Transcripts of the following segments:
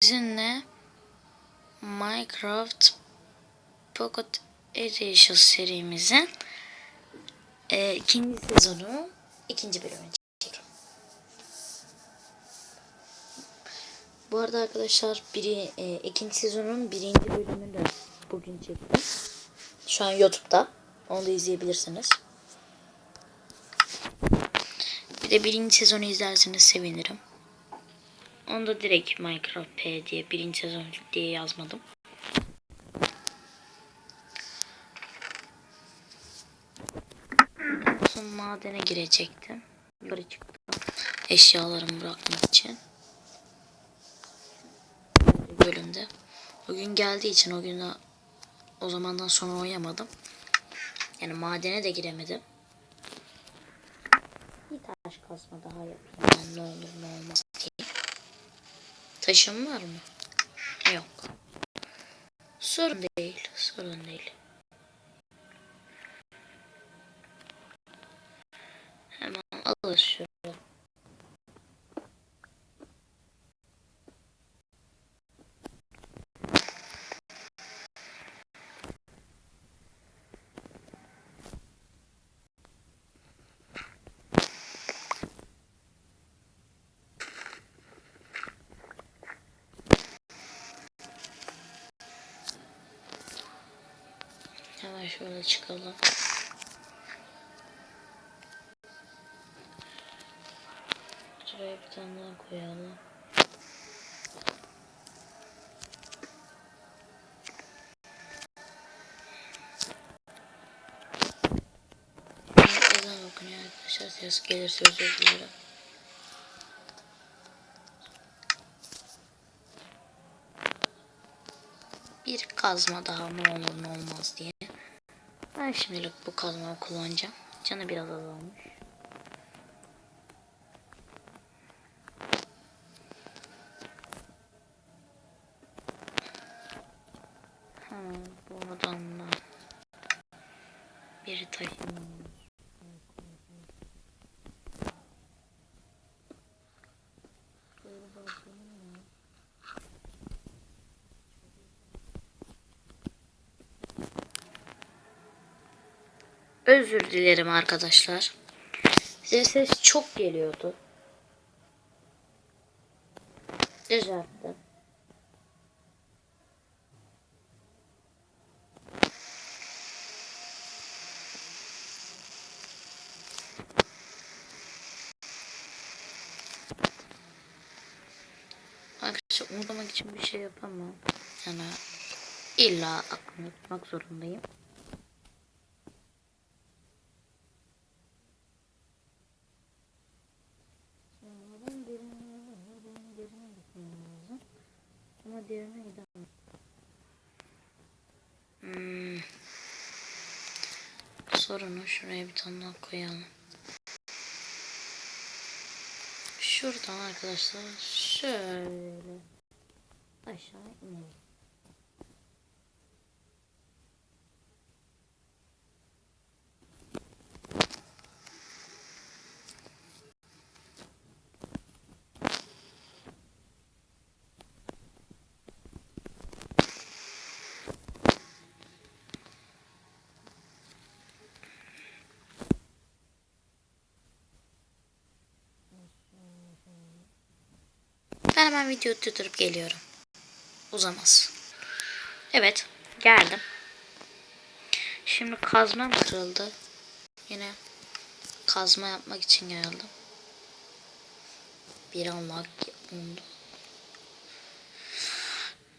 Sizinle Minecraft Pocket Edition serimizin e, ikinci sezonu ikinci bölümünü çekiyorum. Bu arada arkadaşlar biri, e, ikinci sezonun birinci bölümünü de bugün çektim. Şu an YouTube'da. Onu da izleyebilirsiniz. Bir de birinci sezonu izlerseniz sevinirim. Onu da direkt Minecraft P diye birinci sezon diye yazmadım. Son madene girecektim. Yukarı çıktım. Eşyalarımı bırakmak için. Bölümde. O gün geldiği için o gün o zamandan sonra oynamadım. Yani madene de giremedim. Bir taş kazma daha yapayım. Yani ne olur ne olmaz Taşın var mı? Yok. Sorun değil. Sorun değil. Hemen alır şöyle. Hemen şöyle çıkalım. Şuraya bir tane daha koyalım. Ezan okunuyor arkadaşlar. Ses gelirse özür dilerim. Bir kazma daha ne olur ne olmaz diye. Ben şimdilik bu kazmayı kullanacağım. Canı biraz azalmış. Ha, buradan da bir taşın. Özür dilerim arkadaşlar. Size ses çok geliyordu. Düzelttim. Arkadaşlar unutmak için bir şey yapamam. Yani illa aklımda tutmak zorundayım. Sonradan derine, derine gitmem lazım. Ama derine gidemem. Hmm. Sorunu şuraya bir tane daha koyalım. Şuradan arkadaşlar şöyle aşağı inelim. Ben hemen videoyu durdurup geliyorum. Uzamaz. Evet. Geldim. Şimdi kazma kırıldı. Yine kazma yapmak için geldim. Bir anlık oldu.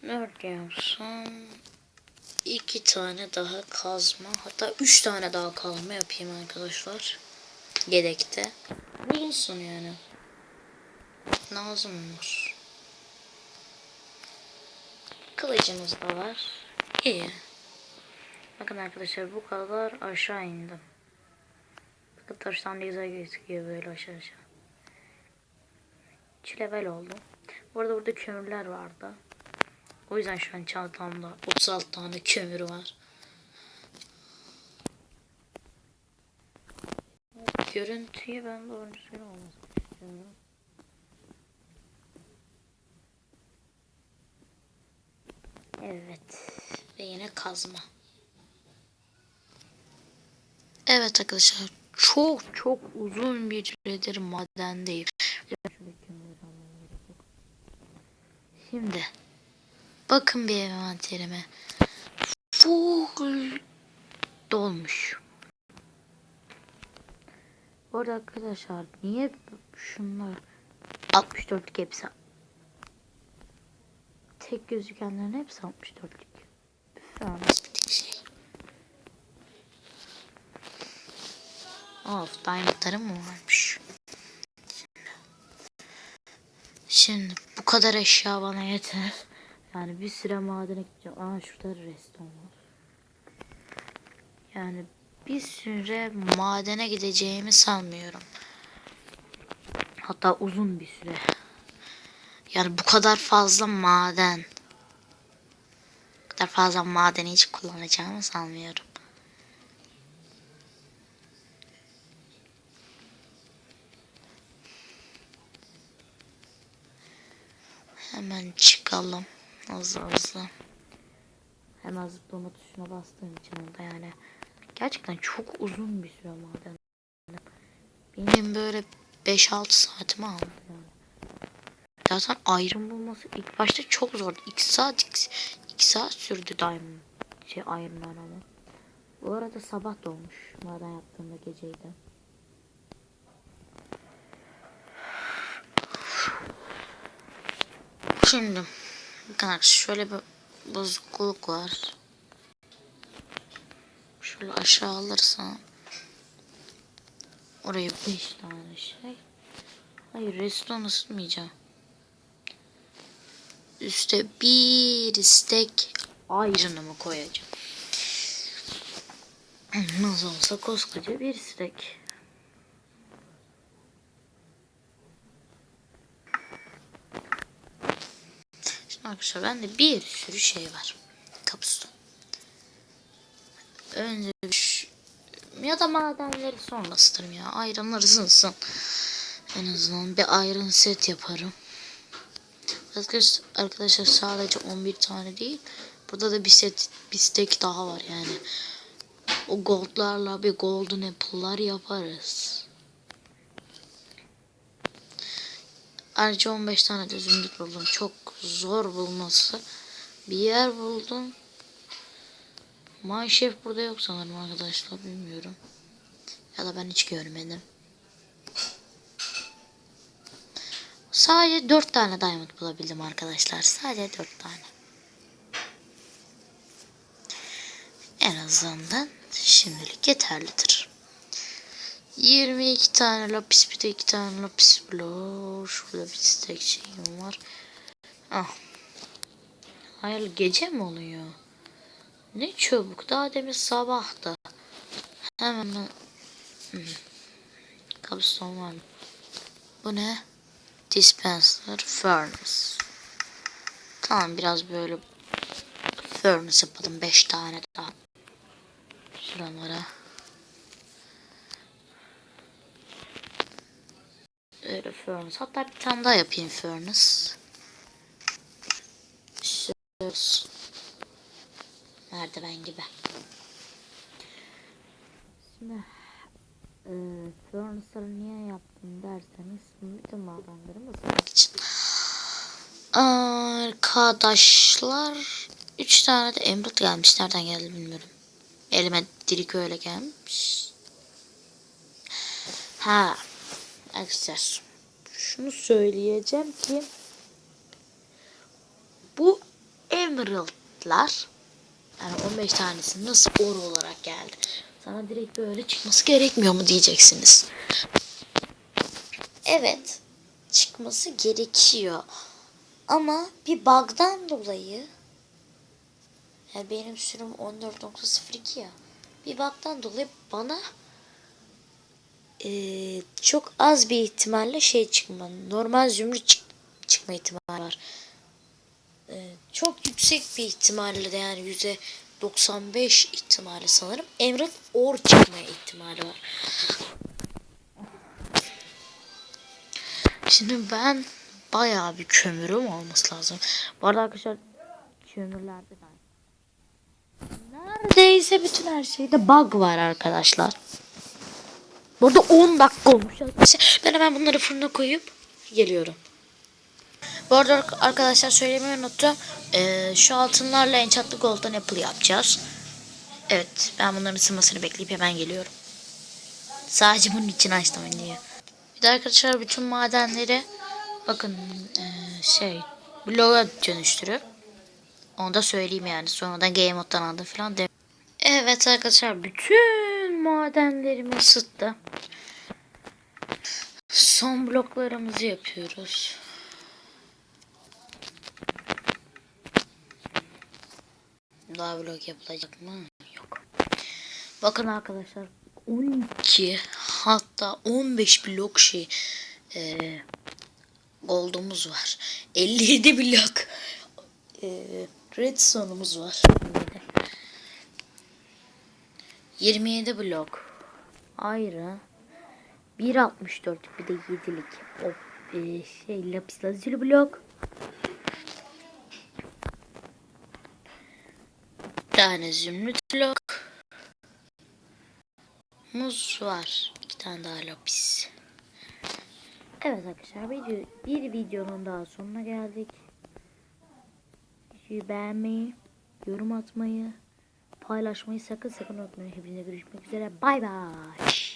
Nerede yapsam? İki tane daha kazma. Hatta üç tane daha kazma yapayım arkadaşlar. Yedekte. Bulunsun yani lazım olur. Kılıcımız da var. İyi. Bakın arkadaşlar bu kadar aşağı indim. Bakın taştan da güzel gözüküyor böyle aşağı aşağı. 3 level oldum. Bu arada burada kömürler vardı. O yüzden şu an çantamda 36 tane kömür var. Görüntüyü ben doğru düzgün olmasını. Evet. Ve yine kazma. Evet arkadaşlar. Çok çok uzun bir süredir madendeyim. Şimdi. Bakın bir envanterime. Full dolmuş. Bu arada arkadaşlar niye şunlar 64'lük hepsi tek gözükenlerin hepsi 64'lük. Fairness bir tek şey. Of diamondlarım mı varmış? Şimdi bu kadar eşya bana yeter. Yani bir süre madene gideceğim. Aa şurada reston var. Yani bir süre madene gideceğimi sanmıyorum. Hatta uzun bir süre. Yani bu kadar fazla maden. Bu kadar fazla madeni hiç kullanacağımı sanmıyorum. Hemen çıkalım. Hızlı hızlı. Hemen zıplama tuşuna bastığım için orada yani. Gerçekten çok uzun bir süre maden. Benim böyle 5-6 saatimi aldı Zaten ayrım bulması ilk başta çok zordu. 2 saat 2 saat sürdü diamond şey ayrımlar ama. Bu arada sabah doğmuş maden yaptığımda geceydi. Şimdi bakın şöyle bir bozukluk var. Şöyle aşağı alırsam oraya 5 tane şey. Hayır restoran ısıtmayacağım. Üste bir stek ayrınımı koyacağım. Nasıl olsa koskoca bir stek. Şimdi arkadaşlar bende bir sürü şey var. Kapuston. Önce bir ya da madenleri sonra ısıtırım ya. Ayranlar ısınsın. En azından bir ayran set yaparım. Arkadaşlar, arkadaşlar sadece 11 tane değil. Burada da bir set bir stek daha var yani. O goldlarla bir golden apple'lar yaparız. Ayrıca 15 tane de zümrüt buldum. Çok zor bulması. Bir yer buldum. Mineshaft burada yok sanırım arkadaşlar. Bilmiyorum. Ya da ben hiç görmedim. Sadece 4 tane diamond bulabildim arkadaşlar. Sadece 4 tane. En azından şimdilik yeterlidir. 22 tane lapis bir de 2 tane lapis blok. Şurada bir tek şeyim var. Ah. Hayır gece mi oluyor? Ne çabuk. Daha demin sabahtı. Hemen. Hmm. Kabuston var mı? Bu ne? Dispenser Furnace. Tamam biraz böyle Furnace yapalım. 5 tane daha. Şuralara. Öyle Furnace. Hatta bir tane daha yapayım Furnace. Olsun. Merdiven gibi. Şimdi e, Furnace'ları niye yaptım derseniz bütün madenlerimi ısıtmak için. Arkadaşlar 3 tane de emerald gelmiş. Nereden geldi bilmiyorum. Elime dirik öyle gelmiş. Ha. Arkadaşlar şunu söyleyeceğim ki bu emeraldlar yani 15 tanesi nasıl or olarak geldi? Sana direkt böyle çıkması gerekmiyor mu diyeceksiniz. Evet. Çıkması gerekiyor. Ama bir bug'dan dolayı yani benim sürüm 14.02 ya. Bir bug'dan dolayı bana eee, çok az bir ihtimalle şey çıkma. Normal zümrüt çık- çıkma ihtimali var. Eee, çok yüksek bir ihtimalle de yani yüzde 95 ihtimali sanırım. Emerald or çıkma ihtimali var. Şimdi ben bayağı bir kömürüm olması lazım. Bu arada arkadaşlar kömürlerde de. Neredeyse bütün her şeyde bug var arkadaşlar. Burada 10 dakika olmuş. Ben hemen bunları fırına koyup geliyorum. Bu arada arkadaşlar söylemeyi unuttum. Ee, şu altınlarla enchantlı golden apple yapacağız. Evet ben bunların ısınmasını bekleyip hemen geliyorum. Sadece bunun için açtım diye. Bir de arkadaşlar bütün madenleri bakın ee, şey bloğa dönüştürüp onu da söyleyeyim yani. Sonradan game moddan aldım falan de. Evet arkadaşlar bütün madenlerimi ısıttı. Son bloklarımızı yapıyoruz. Daha blok yapılacak mı? Yok. Bakın arkadaşlar 12 hatta 15 blok şey eee gold'umuz var. 57 blok eee redstone'umuz var. 27 blok ayrı 1.64 bir de 7'lik o eee, şey lapis lazuli blok tane zümrüt blok muz var iki tane daha lapis Evet arkadaşlar video, bir videonun daha sonuna geldik. Videoyu beğenmeyi, yorum atmayı, paylaşmayı sakın sakın unutmayın. Hepinize görüşmek üzere. Bay bay.